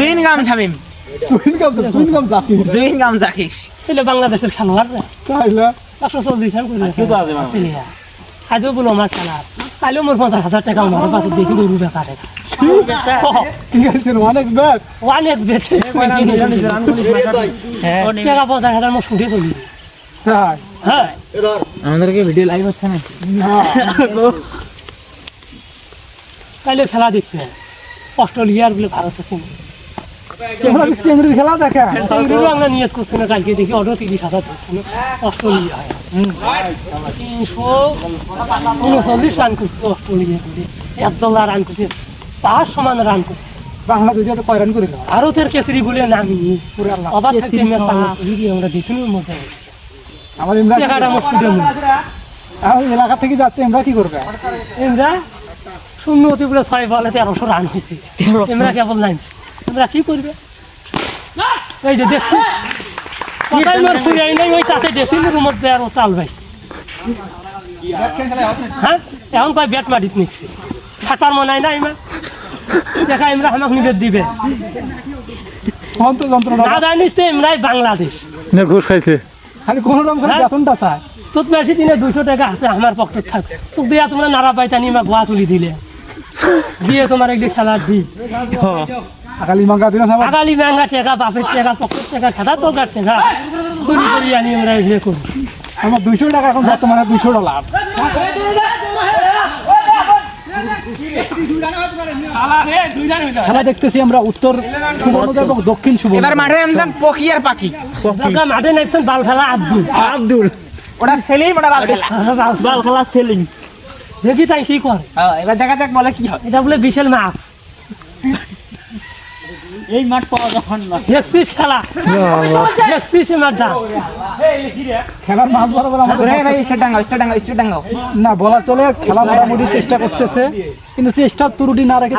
চুইন গাম ছামিম চুইন গাম চুইন গাম জাকি চুইন গাম জাকিস ছিল বাংলাদেশের খেলোয়াড় রে। তাইলে? একশো চল্লিশ রান করে আজও বলো আমার খেলা। কাইলেও মোর পঞ্চাশ হাজার টাকা আমার পাশে দিয়েছি গরু তাই? হ্যাঁ। আমাদেরকে ভিডিও লাইভ হচ্ছে না? না। কাইলে খেলা দেখছে। অস্ট্রেলিয়ার বলে ভারতের সঙ্গে কি চিংড়ির খেলা দেখেন সেগুলো আমরা নিয়ত করছি না কালকে দেখি অটো তিরিশ হাজার অস্ট্রেলিয়া তিনশো উনচল্লিশ রান করছে অস্ট্রেলিয়া করে। রান করছে। তার সমান রান করছে। বাংলাদেশে তো কয়রান করে ভারতের কেসরি বলে নামি। অবাক থাকতে আমরা দেখি মজা আমার আমার এলাকা থেকে যাচ্ছে আমরা কি করবে? এমরা শূন্য অতি বলে ছয় বলে তেরোশো রান হয়েছে। এমরা কেবল নাই এমরা কি করবে? এই যে দেখছি কথাই মোর ফুরিয়াই নাই ওই তাতে ড্রেসিং রুমত যায় আর চাল ভাই। হ্যাঁ? এখন কয় ব্যাট মারিত নিচ্ছি। খাটার মনে হয় না ইমা? দেখা ইমরা আমাকে নিবে দিবে। না জানিস তো এমরাই বাংলাদেশ। না ঘুষ খাইছে। খালি কোন রকম খালি হ্যাঁ? বেতনটা চায়। তোর বেশি দিনে দুইশো টাকা আছে আমার পকেট থাক। তোর দিয়া তোমরা নাড়া পাইতা নিয়ে গোয়া তুলি দিলে। দিয়ে তোমার একদিন খেলা দি। আকালি মাঙ্গা দিন আমার আগালি ব্যাঙ্গা টেকা বাপের টেকা পকেট টেকা খেতা তোর কাছ টেকা চুরি করি আনি আমরা ইয়ে করি। আমার দুইশো টাকা এখন বর্তমানে দুইশো ডলার। খেলা দেখতেছি আমরা উত্তর সুবর্ণদা এবং দক্ষিণ এবার মাঠে নামতাম পকি আর পাখি মাঠে নাচছেন বাল খেলা আব্দুল। আব্দুল। ওটা সেলিম ওটা বাল খেলা বাল খেলা সেলিং দেখি তাই কি করে। হ্যাঁ, এবার দেখা যাক বলে কি হয়। এটা বলে বিশাল মাছ এই মাঠ পাওয়া যখন না। দেখছিস খেলা। দেখছিস মাঠটা খেলার বরাবর না বলা চলে খেলা মোটামুটি চেষ্টা করতেছে। কিন্তু চেষ্টার ত্রুটি না রেখে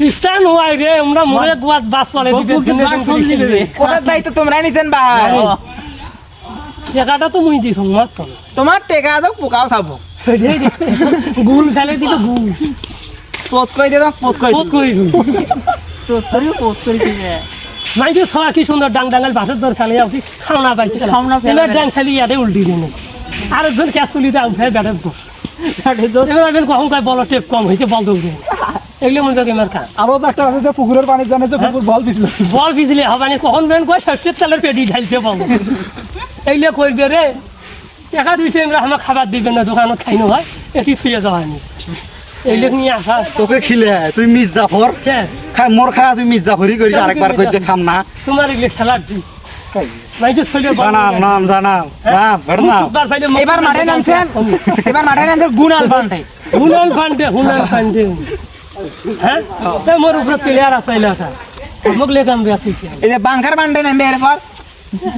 সিস্টার নোয়াই রে আমরা মনে গোয়াত বাস চলে দিবে। দায়িত্ব তোমরাই নিছেন ভাই। টাকাটা তো মুই দিছ মাত্র তোমার টেকা যাও পোকাও চাবো। গুল ফেলে দিল গুল। চোট করে দিয়ে পোত করে কত কই নাই যে সবাই কি সুন্দর ডাং ডাঙ্গাল বাসের দর খেলে যাচ্ছি খাওনা পাইছি। খাওনা ফেলে ডাং খেলি ইয়াতে উল্টি দিন আরেকজন ক্যাশ তুলিতে আউট হয়ে ব্যাটের দোষ এবার আমি কখন কয় বল টেপ কম হয়েছে বল দৌড়ে এগুলো মনে করি আমার কাজ আরও তো একটা আছে যে পুকুরের পানি জানে যে পুকুর বল পিছল বল ভিজলে হবে না কখন বেন কয় শস্যের তেলের পেটি ঢালছে বল এগুলো করবে রে টাকা দিয়েছে আমরা আমার খাবার দিবেন না দোকানত খাইনো হয় এটি থুয়ে যাওয়া নি। এইগুলো নিয়ে আসা। তোকে খিলে তুই মির্জাফর? কেন খাই মোর খাই তুই মির্জাফরি করিস আরেকবার কইছে খাম না। তোমার এগুলো খেলার দিন। এবার মাঠে নামছেন? এবার মাঠে নামছেন গুনাল ফান্ডে ফান্ডে হ্যাঁ? মোর উপরে প্লেয়ার আছে এলাকা মোক লেখাম বেঁচেছে এই যে বাংকার বান্ডে নামবে এরপর।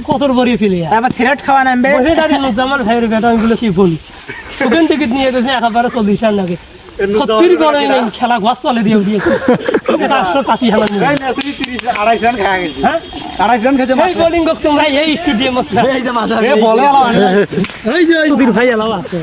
কতর বড়ি প্লেয়ার থ্রেট খাওয়া নামবে। বসে দাঁড়িয়ে জামাল ভাইয়ের বেটা গুলো কি বলি ওখান থেকে নিয়ে গেছে একেবারে চল্লিশ রান লাগে। সত্যির নেই খেলা। ঘর চলে দিয়ে দিয়েছে পাঁচশো পাতি খেলা নিয়ে। এই মেসি 30 আড়াইশ রান খেয়ে গেছে হ্যাঁ? রান খেয়েছে এই বোলিং তোমরা এই স্টেডিয়ামত এ বলে এই যে ভাই এলাও আছে।